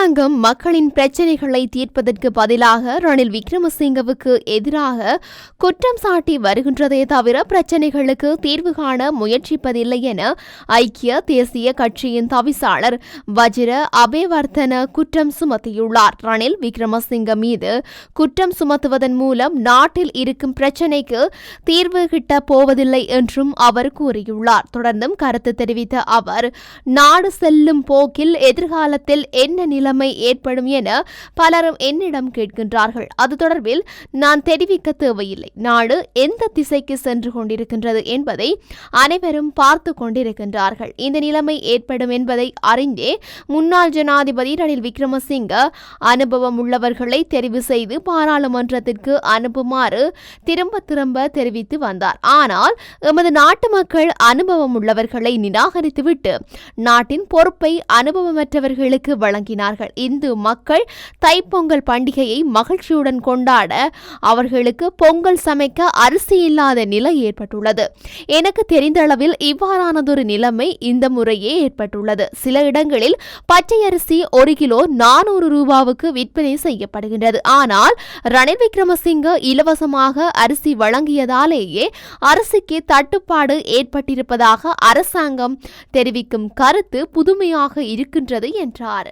அரசாங்கம் மக்களின் பிரச்சினைகளை தீர்ப்பதற்கு பதிலாக ரணில் விக்ரமசிங்கவுக்கு எதிராக குற்றம் சாட்டி வருகின்றதே தவிர பிரச்சினைகளுக்கு தீர்வு காண முயற்சிப்பதில்லை என ஐக்கிய தேசிய கட்சியின் தவிசாளர் வஜிர அபேவர்த்தன குற்றம் சுமத்தியுள்ளார். ரணில் விக்ரமசிங்க மீது குற்றம் சுமத்துவதன் மூலம் நாட்டில் இருக்கும் பிரச்சினைக்கு தீர்வு கிட்ட போவதில்லை என்றும் அவர் கூறியுள்ளார். தொடர்ந்தும் கருத்து தெரிவித்த அவர் நாடு செல்லும் போக்கில் எதிர்காலத்தில் என்ன நிலை நிலைமை ஏற்படும் என பலரும் என்னிடம் கேட்கின்றார்கள். அது தொடர்பில் நான் தெரிவிக்க தேவையில்லை. நாடு எந்த திசைக்கு சென்று கொண்டிருக்கின்றது என்பதை அனைவரும் பார்த்து கொண்டிருக்கின்றார்கள். இந்த நிலைமை ஏற்படும் என்பதை அறிந்தே முன்னாள் ஜனாதிபதி ரணில் விக்ரமசிங்க அனுபவம் உள்ளவர்களை தெரிவு செய்து பாராளுமன்றத்திற்கு அனுப்புமாறு திரும்ப திரும்ப தெரிவித்து வந்தார். ஆனால் எமது நாட்டு மக்கள் அனுபவம் உள்ளவர்களை நிராகரித்துவிட்டு நாட்டின் பொறுப்பை அனுபவமற்றவர்களுக்கு வழங்கினார்கள். இந்து மக்கள் தைப்பொங்கல் பண்டிகையை மகிழ்ச்சியுடன் கொண்டாட அவர்களுக்கு பொங்கல் சமைக்க அரிசி இல்லாத நிலை ஏற்பட்டுள்ளது. எனக்கு தெரிந்த அளவில் இவ்வாறானதொரு நிலைமை இந்த முறையே ஏற்பட்டுள்ளது. சில இடங்களில் பச்சை அரிசி ஒரு கிலோ நானூறு ரூபாவுக்கு விற்பனை செய்யப்படுகின்றது. ஆனால் ரணில் விக்ரமசிங்க இலவசமாக அரிசி வழங்கியதாலேயே அரிசிக்கு தட்டுப்பாடு ஏற்பட்டிருப்பதாக அரசாங்கம் தெரிவிக்கும் கருத்து புதுமையாக இருக்கின்றது என்றார்.